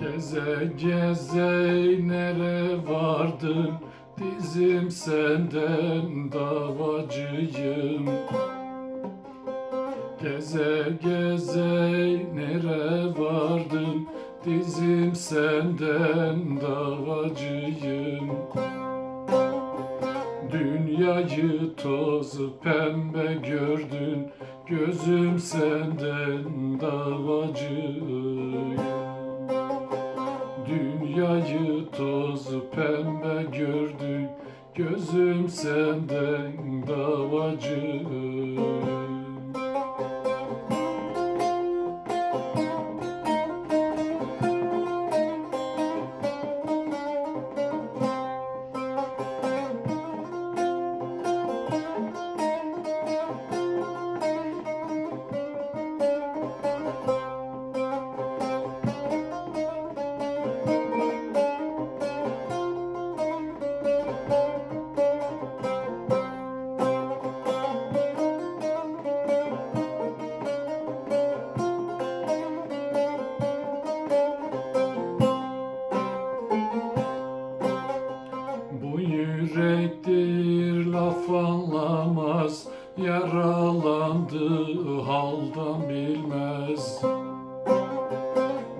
Geze geze nere vardın? Dizim senden davacıyım. Geze geze nere vardın? Dizim senden davacıyım. Dünyayı toz pembe gördün. Gözüm senden davacıyım pembe gördün Gözüm senden davacıyım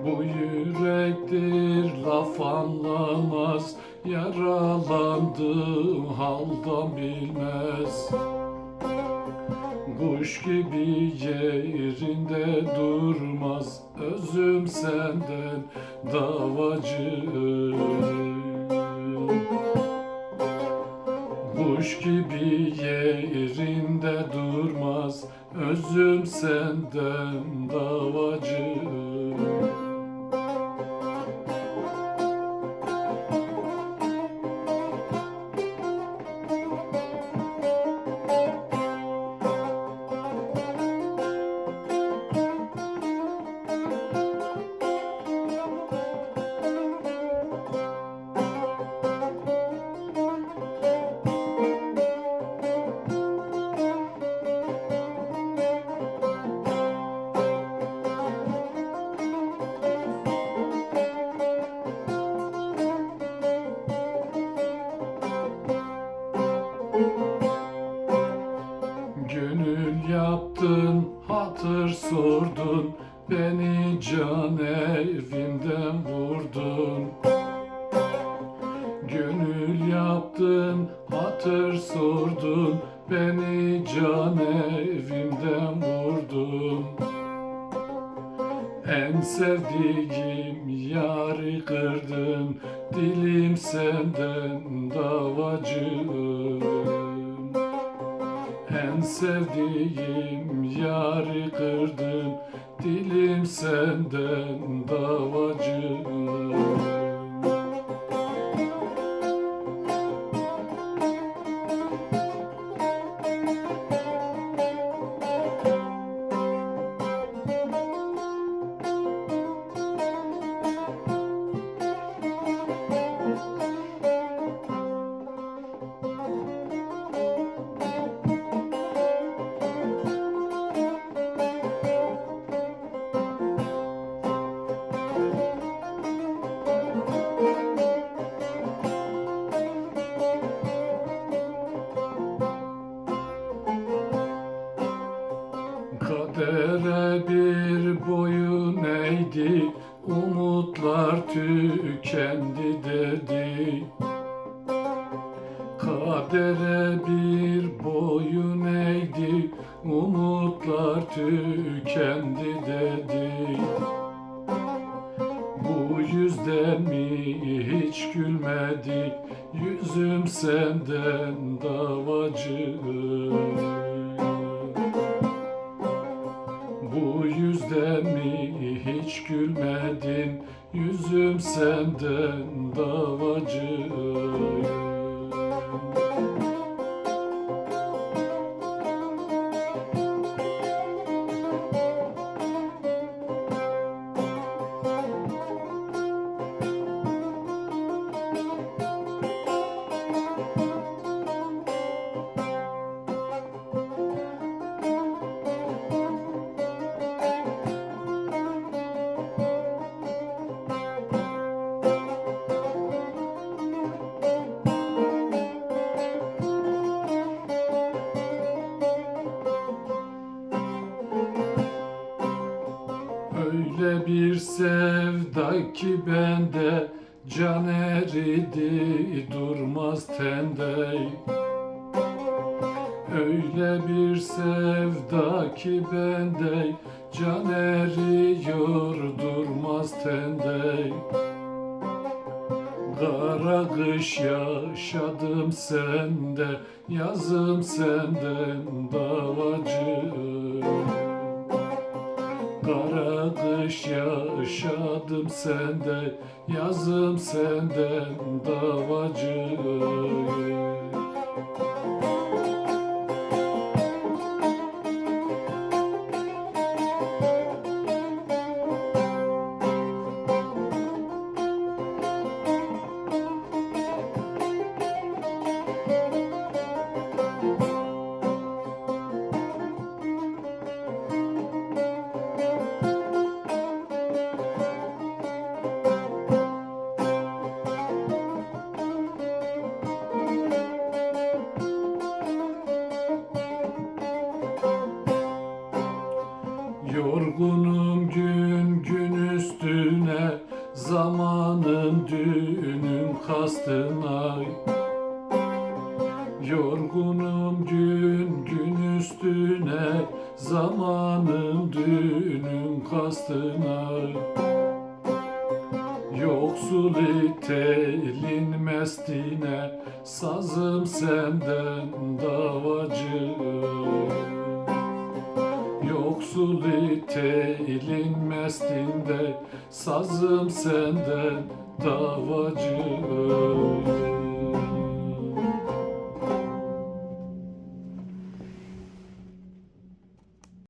Bu yürektir laf anlamaz. Yaralandı haldan bilmez. Kuş gibi yerinde durmaz. Özüm senden davacı. Kuş gibi yerinde durmaz. Özüm senden davacı can evimden vurdun. Gönül yaptın, hatır sordun. Beni can evimden vurdun. En sevdiğim yarı kırdın. Dilim senden davacım en sevdiğim yarı kırdın Dilim senden davacı eğdi Umutlar tükendi dedi. Kadere bir boyun eğdi Umutlar tükendi dedi. Bu yüzden mi hiç gülmedik Yüzüm senden davacı. Bu yüzden mi hiç gülmedin Yüzüm senden davacı sevda ki bende Can eridi durmaz tende. Öyle bir sevda ki bende Can eriyor durmaz tende. Kara kış yaşadım sende Yazım senden davacı Kara kış yaşadım sende Yazım senden davacı Yorgunum gün gün üstüne Zamanın düğünün kastına. Yorgunum gün gün üstüne Zamanın düğünün kastına. Yoksul itelin mestine Sazım senden davacı Yoksul itelin mestinde Sazım senden davacı